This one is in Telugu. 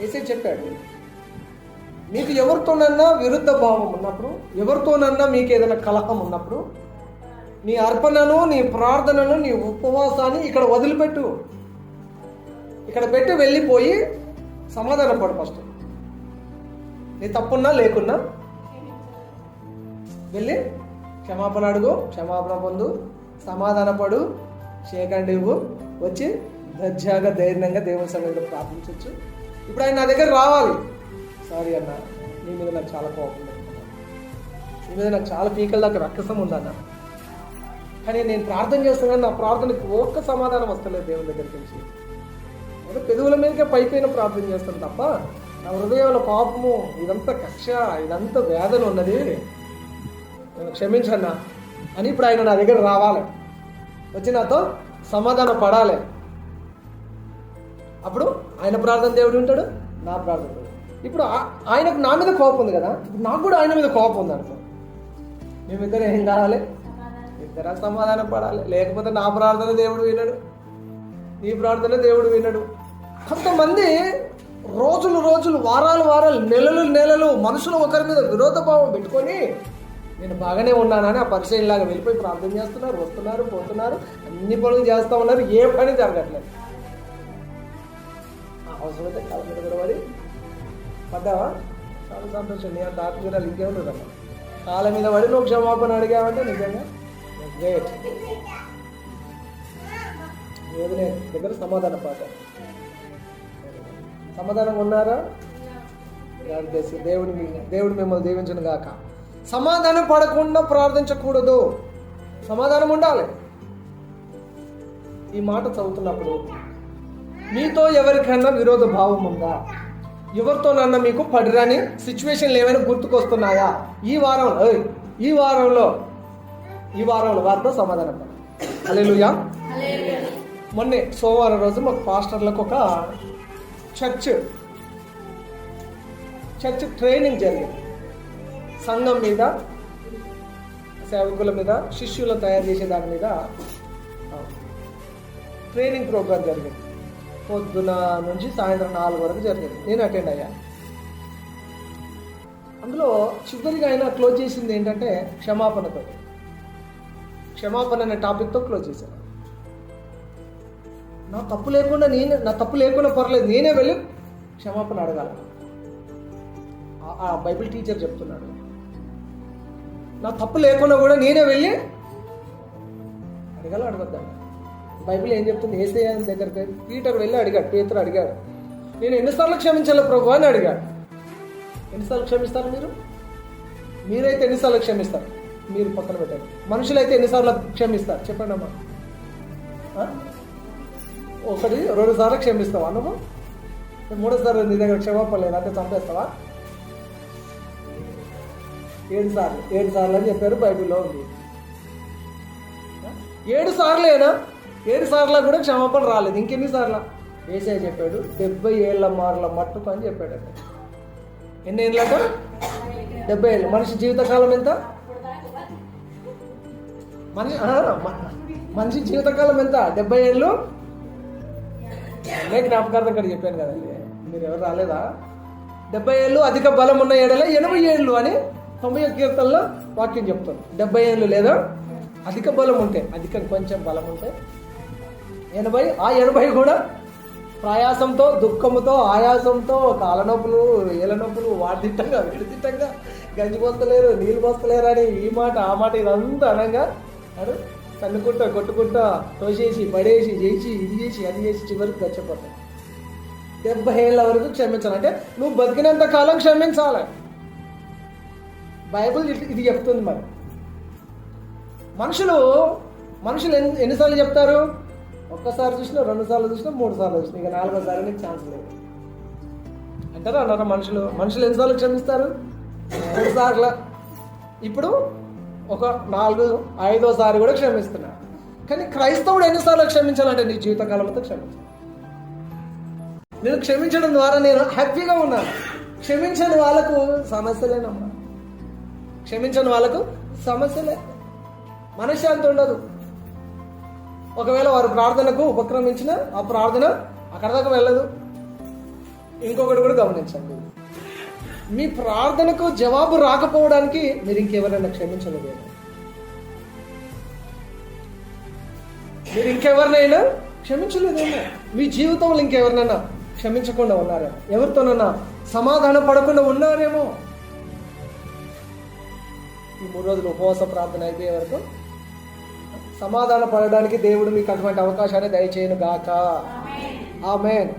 ఏసే చెప్పాడు మీకు ఎవరితోనన్నా విరుద్ధ భావం ఉన్నప్పుడు ఎవరితోనన్నా మీకు ఏదైనా కలహం ఉన్నప్పుడు నీ అర్పణను నీ ప్రార్థనను నీ ఉపవాసాన్ని ఇక్కడ వదిలిపెట్టు. ఇక్కడ పెట్టి వెళ్ళిపోయి సమాధానం పడు ఫస్ట్. నీ తప్పున్నా లేకున్నా వెళ్ళి క్షమాపణ అడుగు క్షమాపణ పొందు సమాధానపడు చేయకండి ఇవ్వు వచ్చి దర్జాగా ధైర్యంగా దేవుని సన్నిధిలో ప్రార్థించవచ్చు ఇప్పుడు ఆయన నా దగ్గర రావాలి. సారీ అన్న నీ మీద నాకు చాలా కోపం నీ మీద నాకు చాలా పీకల దాకా రక్కసం ఉందన్న. కానీ నేను ప్రార్థన చేస్తున్నాను నా ప్రార్థనకి ఒక్క సమాధానం వస్తలేదు దేవుని దగ్గరికి నుంచి ఏదో పెదవుల మీదకే పైపైన ప్రార్థన చేస్తాను తప్ప నా హృదయంలో పాపము ఇదంతా కక్ష ఇదంతా వేదన ఉన్నది. నేను క్షమించన్నా అని ఇప్పుడు ఆయన నా దగ్గర రావాలి. వచ్చి నాతో సమాధానం పడాలి. అప్పుడు ఆయన ప్రార్థన దేవుడు ఉంటాడు? నా ప్రార్థన. ఇప్పుడు ఆయనకు నా మీద కోపం ఉంది కదా? ఇప్పుడు నాకు కూడా ఆయన మీద కోపం ఉంది అనుకో. మేమిద్దరం ఏం కావాలి? ఇద్దరం సమాధానం పడాలి. లేకపోతే నా ప్రార్థన దేవుడు వినడు. నీ ప్రార్థన దేవుడు వినడు. కొంతమంది రోజులు రోజులు వారాలు వారాలు నెలలు నెలలు మనుషులు ఒకరి మీద విరోధ భావం పెట్టుకొని నేను బాగానే ఉన్నానని ఆ పరిచయం లాగా వెళ్ళిపోయి ప్రార్థన చేస్తున్నారు వస్తున్నారు పోతున్నారు అన్ని పనులు చేస్తూ ఉన్నారు ఏ పని జరగట్లేదు. అవసరమైతే కాలం మీద కూడా పడ్డావా? చాలా సంతోషం. నీ అంత ఆత్మీయురాలు ఇంకేముంటుందమ్మా కాళ్ళ మీద పడి నువ్వు క్షమాపణ అడిగావంటే నిజంగా? గ్రేట్ వదిలే దగ్గర సమాధాన పాట. సమాధానం ఉన్నారా? God దేవుడి దేవుడు దేవుడు మిమ్మల్ని దీవించను గాక. సమాధానం పడకుండా ప్రార్థించకూడదు. సమాధానం ఉండాలి. ఈ మాట చదువుతున్నప్పుడు మీతో ఎవరికైనా విరోధ భావం ఉందా? ఎవరితోనన్నా మీకు పడిరాని సిచ్యువేషన్లు ఏమైనా గుర్తుకొస్తున్నాయా? ఈ వారం ఈ వారంలో ఈ వారంలో వారితో సమాధానం అలెలుయా మొన్నే సోమవారం రోజు మాకు పాస్టర్లకు ఒక చర్చ్ చర్చ్ ట్రైనింగ్ జరిగింది. సంఘం మీద సేవకుల మీద శిష్యులు తయారు చేసే దాని మీద ట్రైనింగ్ ప్రోగ్రామ్ జరిగింది. పొద్దున నుంచి సాయంత్రం నాలుగు వరకు జరిగింది. నేను అటెండ్ అయ్యా. అందులో చివరిగా ఆయన క్లోజ్ చేసింది ఏంటంటే క్షమాపణతో. క్షమాపణ అనే టాపిక్తో క్లోజ్ చేశాను. నా తప్పు లేకుండా నేనే నా తప్పు లేకుండా పర్లేదు నేనే వెళ్ళి క్షమాపణ అడగాలి. ఆ- బైబిల్ టీచర్ చెప్తున్నాడు. నా తప్పు లేకుండా కూడా నేనే వెళ్ళి అడగాల అడగద్దాను బైబిల్ ఏం చెప్తుంది? ఏసే దగ్గరికి పీటర్ వెళ్ళి అడిగాడు పేతురు అడిగాడు నేను ఎన్నిసార్లు క్షమించాలి ప్రభు? అని అడిగాడు. ఎన్నిసార్లు క్షమిస్తారు మీరు? మీరైతే ఎన్నిసార్లు క్షమిస్తారు? మీరు పక్కన పెట్టండి. మనుషులైతే ఎన్నిసార్లు క్షమిస్తారు? చెప్పండి అమ్మా. ఒకటి రెండు సార్లు క్షమిస్తావా నువ్వు? మూడోసారి నీ దగ్గర క్షమాపలేదు అంటే చంపేస్తావా? ఏడు సార్లు. ఏడు సార్లు అని చెప్పారు బైబిల్లో ఉంది. ఏడు సార్లేనా? ఏడు సార్లు కూడా క్షమాపణ రాలేదు. ఇంకెన్ని సార్లు? ఏసే చెప్పాడు డెబ్బై ఏళ్ళ మార్ల మట్టుకు అని చెప్పాడు ఎన్ని ఏళ్ళట డెబ్బై ఏళ్ళు. మనిషి జీవితకాలం ఎంత? మనిషి మనిషి జీవితకాలం ఎంత? డెబ్బై ఏళ్ళు? అనే జ్ఞాపకార్థం ఇక్కడ చెప్పాను కదండి మీరు ఎవరు రాలేదా? డెబ్బై ఏళ్ళు అధిక బలం ఉన్న ఏడల ఎనభై ఏళ్ళు అని తొంభై కీర్తనలో వాక్యం చెప్తాను డెబ్బై ఏళ్ళు లేదా? అధిక బలం ఉంటే అధిక కొంచెం బలం ఉంటే ఎనభై ఆ ఎనభై కూడా ప్రయాసంతో దుఃఖంతో ఆయాసంతో కాలనొప్పులు ఏల నొప్పులు వాడిదిట్టంగా విడిదిట్టంగా గంజి పోస్తలేరు నీళ్ళు పోస్తలేరు అని ఈ మాట ఆ మాట ఇదంతా అనగా అడు తన్నుకుంటా కొట్టుకుంటా తోసేసి పడేసి చేసి ఇది చేసి అది చేసి చివరికి చచ్చిపోతాయి డెబ్బై ఏళ్ళ వరకు క్షమించాలి. అంటే నువ్వు బతికినంత కాలం క్షమించాలి. బైబిల్ ఇది- ఇది చెప్తుంది మరి. మనుషులు మనుషులు ఎన్ని ఎన్నిసార్లు చెప్తారు? ఒక్కసారి చూసినా రెండు సార్లు చూసినా మూడు సార్లు చూసినా ఇక నాలుగోసారి నీకు ఛాన్స్ లేదు. అంటారా అన్నారా మనుషులు? మనుషులు ఎన్నిసార్లు క్షమిస్తారు? మూడు సార్లు. ఇప్పుడు ఒక నాలుగు ఐదోసారి కూడా క్షమిస్తున్నారు కానీ క్రైస్తవుడు ఎన్నిసార్లు క్షమించాలంటే నీ జీవితకాలంతో క్షమించాలి నేను క్షమించడం ద్వారా నేను హ్యాపీగా ఉన్నాను. క్షమించని వాళ్ళకు సమస్యలేనమ్మా క్షమించని వాళ్ళకు సమస్యలే మనశ్శాంతి ఉండదు. ఒకవేళ వారు ప్రార్థనకు ఉపక్రమించిన ఆ ప్రార్థన అక్కడ దాకా వెళ్ళదు. ఇంకొకటి కూడా గమనించండి. మీ ప్రార్థనకు జవాబు రాకపోవడానికి మీరు ఇంకెవరైనా క్షమించలేదు మీరు ఇంకెవరినైనా క్షమించలేదేమో? మీ జీవితంలో ఇంకెవరినైనా క్షమించకుండా ఉన్నారేమో ఎవరితోనన్నా సమాధానం పడకుండా ఉన్నారేమో? ఈ మూడు రోజులు ఉపవాస ప్రార్థన అయిపోయే వరకు సమాధాన పడడానికి దేవుడు మీకు అటువంటి అవకాశాన్ని దయచేయను గాక ఆమెన్.